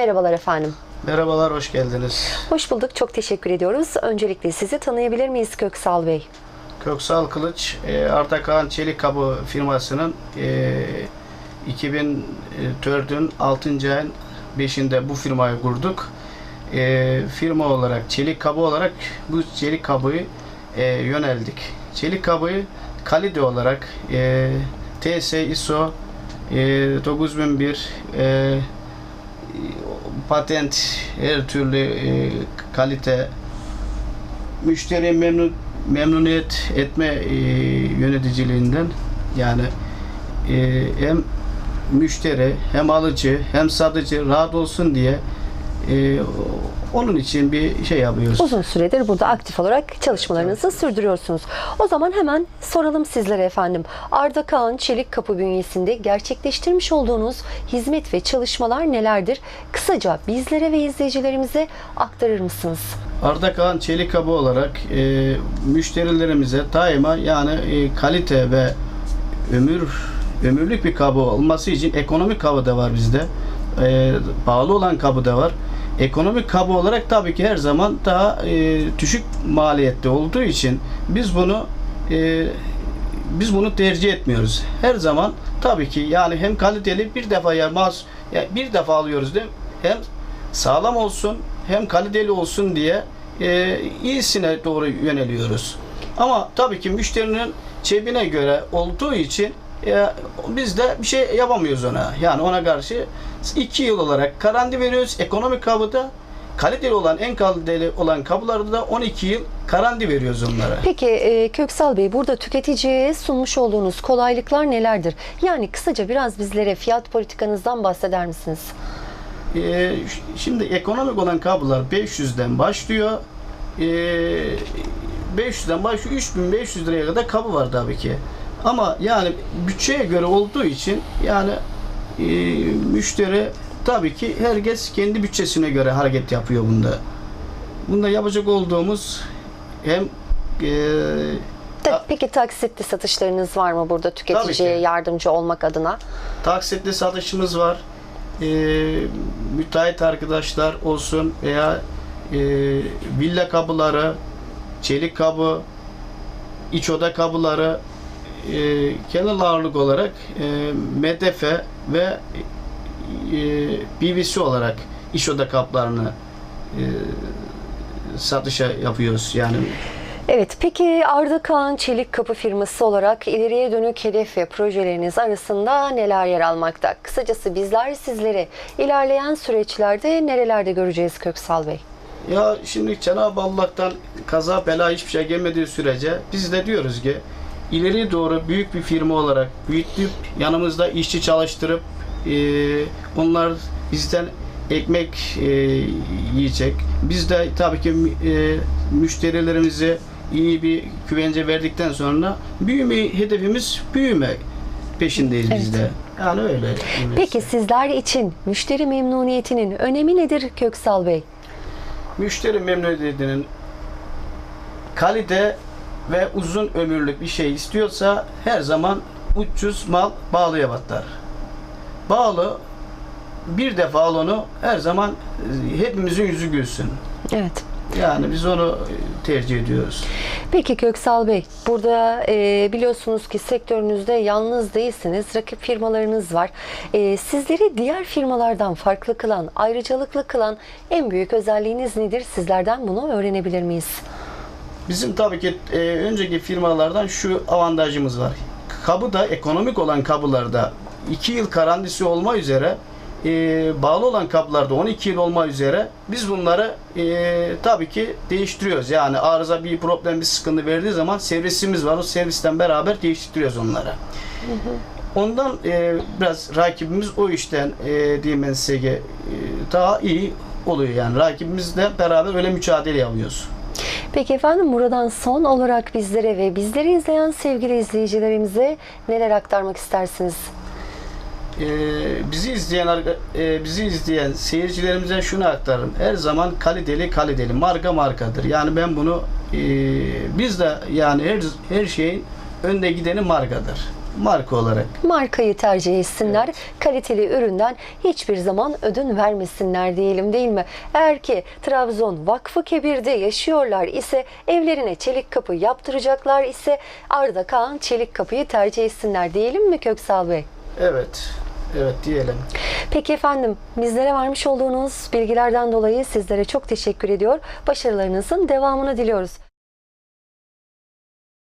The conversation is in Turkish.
Merhabalar efendim. Merhabalar, hoş geldiniz. Hoş bulduk. Çok teşekkür ediyoruz. Öncelikle sizi tanıyabilir miyiz Köksal Bey? Köksal Kılıç, e, Artakan Çelik Kabı firmasının e, 2004'ün 6. ayın 5'inde bu firmayı kurduk. E, firma olarak, çelik kabı olarak bu çelik kabıyı e, yöneldik. Çelik kabıyı kalite olarak e, TS ISO e, 9001 e, patent her türlü e, kalite. Müşteri memnun memnuniyet etme e, yöneticiliğinden. Yani e, hem müşteri hem alıcı hem satıcı rahat olsun diye e, onun için bir şey yapıyoruz. Uzun süredir burada aktif olarak çalışmalarınızı sürdürüyorsunuz. O zaman hemen soralım sizlere efendim. Arda Kaan Çelik Kapı bünyesinde gerçekleştirmiş olduğunuz hizmet ve çalışmalar nelerdir? Kısaca bizlere ve izleyicilerimize aktarır mısınız? Arda Kaan Çelik Kabı olarak e, müşterilerimize daima yani e, kalite ve ömür ömürlük bir kabı olması için ekonomik kabı da var bizde. E, pahalı olan kabı da var. Ekonomik kabı olarak tabii ki her zaman daha e, düşük maliyette olduğu için biz bunu e, biz bunu tercih etmiyoruz. Her zaman tabii ki yani hem kaliteli bir defa ya mas ya bir defa alıyoruz değil mi? Hem sağlam olsun hem kaliteli olsun diye e, iyisine doğru yöneliyoruz. Ama tabii ki müşterinin cebine göre olduğu için e, biz de bir şey yapamıyoruz ona. Yani ona karşı iki yıl olarak garanti veriyoruz. Ekonomik kabıda kaliteli olan en kaliteli olan kabılarda da 12 yıl garanti veriyoruz onlara. Peki e, Köksal Bey burada tüketiciye sunmuş olduğunuz kolaylıklar nelerdir? Yani kısaca biraz bizlere fiyat politikanızdan bahseder misiniz? Ş- şimdi ekonomik olan kablolar 500'den başlıyor. Ee, 500'den başlıyor 3500 liraya kadar kabı var tabii ki. Ama yani bütçeye göre olduğu için yani e, müşteri tabii ki herkes kendi bütçesine göre hareket yapıyor bunda. Bunda yapacak olduğumuz hem e, Ta- peki taksitli satışlarınız var mı burada tüketiciye yardımcı olmak adına? taksitli satışımız var. Ee, müteahhit arkadaşlar olsun veya e, villa kapıları, çelik kabı, iç oda kapıları e, genel ağırlık olarak e, MDF ve e, PVC olarak iç oda kaplarını e, satışa yapıyoruz. Yani Evet, peki Arda Kaan Çelik Kapı firması olarak ileriye dönük hedef ve projeleriniz arasında neler yer almakta? Kısacası bizler sizleri ilerleyen süreçlerde nerelerde göreceğiz Köksal Bey? Ya şimdi Cenab-ı Allah'tan kaza bela hiçbir şey gelmediği sürece biz de diyoruz ki ileri doğru büyük bir firma olarak büyütüp yanımızda işçi çalıştırıp e, onlar bizden ekmek e, yiyecek. Biz de tabii ki e, müşterilerimize iyi bir güvence verdikten sonra büyüme hedefimiz büyüme peşindeyiz biz Evet. de. Yani öyle. Peki sizler için müşteri memnuniyetinin önemi nedir Köksal Bey? müşteri memnuniyetinin kalite ve uzun ömürlük bir şey istiyorsa her zaman ucuz mal bağlıya batar. Bağlı bir defa al onu her zaman e, hepimizin yüzü gülsün. Evet. Yani biz onu e, tercih ediyoruz. Peki Köksal Bey, burada e, biliyorsunuz ki sektörünüzde yalnız değilsiniz, rakip firmalarınız var. E, sizleri diğer firmalardan farklı kılan, ayrıcalıklı kılan en büyük özelliğiniz nedir? Sizlerden bunu öğrenebilir miyiz? Bizim tabii ki e, önceki firmalardan şu avantajımız var. Kabı da ekonomik olan kabılarda 2 yıl garantisi olma üzere e, bağlı olan kaplarda 12 yıl olma üzere biz bunları e, tabii ki değiştiriyoruz. Yani arıza bir problem bir sıkıntı verdiği zaman servisimiz var. O servisten beraber değiştiriyoruz onları. Ondan e, biraz rakibimiz o işten e, diyeyim ben size e, daha iyi oluyor yani. Rakibimizle beraber öyle mücadele yapıyoruz. Peki efendim buradan son olarak bizlere ve bizleri izleyen sevgili izleyicilerimize neler aktarmak istersiniz? Ee, bizi izleyen e, bizi izleyen seyircilerimize şunu aktarırım. Her zaman kaliteli kaliteli marka markadır. Yani ben bunu e, biz de yani her her şeyin önde gideni markadır. Marka olarak. markayı tercih etsinler. Kaliteli üründen hiçbir zaman ödün vermesinler diyelim değil mi? Eğer ki Trabzon Vakfı Kebir'de yaşıyorlar ise evlerine çelik kapı yaptıracaklar ise Arda Kaan çelik kapıyı tercih etsinler diyelim mi Köksal Bey? Evet. Evet diyelim. Peki efendim bizlere vermiş olduğunuz bilgilerden dolayı sizlere çok teşekkür ediyor. Başarılarınızın devamını diliyoruz.